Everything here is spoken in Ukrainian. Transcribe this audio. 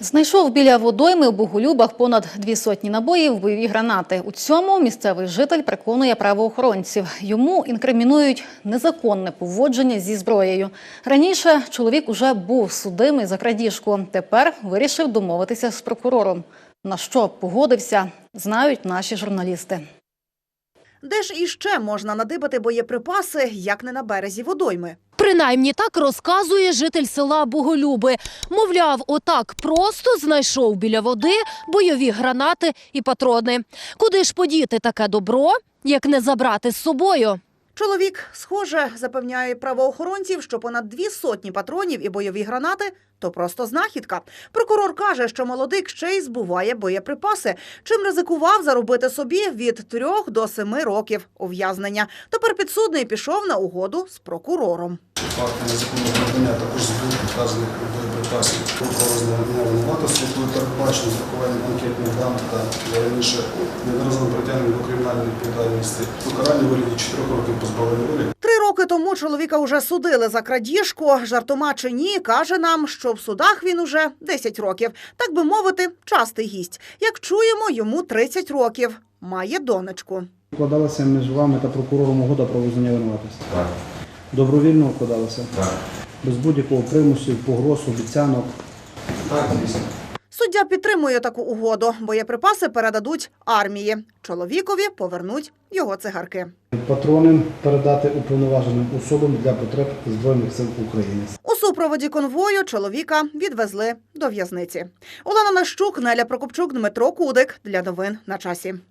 Знайшов біля водойми у Боголюбах понад дві сотні набоїв бойові гранати. У цьому місцевий житель переконує правоохоронців. Йому інкримінують незаконне поводження зі зброєю. Раніше чоловік уже був судимий за крадіжку. Тепер вирішив домовитися з прокурором. На що погодився, знають наші журналісти. Де ж іще можна надибати боєприпаси, як не на березі водойми? Принаймні так розказує житель села Боголюби. Мовляв, отак просто знайшов біля води бойові гранати і патрони. Куди ж подіти таке добро, як не забрати з собою? Чоловік, схоже, запевняє правоохоронців, що понад дві сотні патронів і бойові гранати то просто знахідка. Прокурор каже, що молодик ще й збуває боєприпаси, чим ризикував заробити собі від трьох до семи років ув'язнення. Тепер підсудний пішов на угоду з прокурором. Факти незаконного придбання також збуту вказаних боєприпасів винуватості, коли передбачено страхування анкетних даних та раніше неодноразово притягнення до кримінальної відповідальності. Покарання вигляді 4 років позбавлення волі Три роки тому чоловіка вже судили за крадіжку. Жартома чи ні, каже нам, що в судах він уже 10 років. Так би мовити, частий гість. Як чуємо, йому 30 років. Має донечку. Укладалася між вами та прокурором угода про визнання винуватості? Так, Добровільно укладалася? так. Без будь-якого примусу, погроз, обіцянок. Так, звісно. Суддя підтримує таку угоду. Боєприпаси передадуть армії. Чоловікові повернуть його цигарки. Патрони передати уповноваженим особам для потреб Збройних сил України. У супроводі конвою чоловіка відвезли до в'язниці. Олена Нащук, Неля Прокопчук, Дмитро Кудик. Для новин на часі.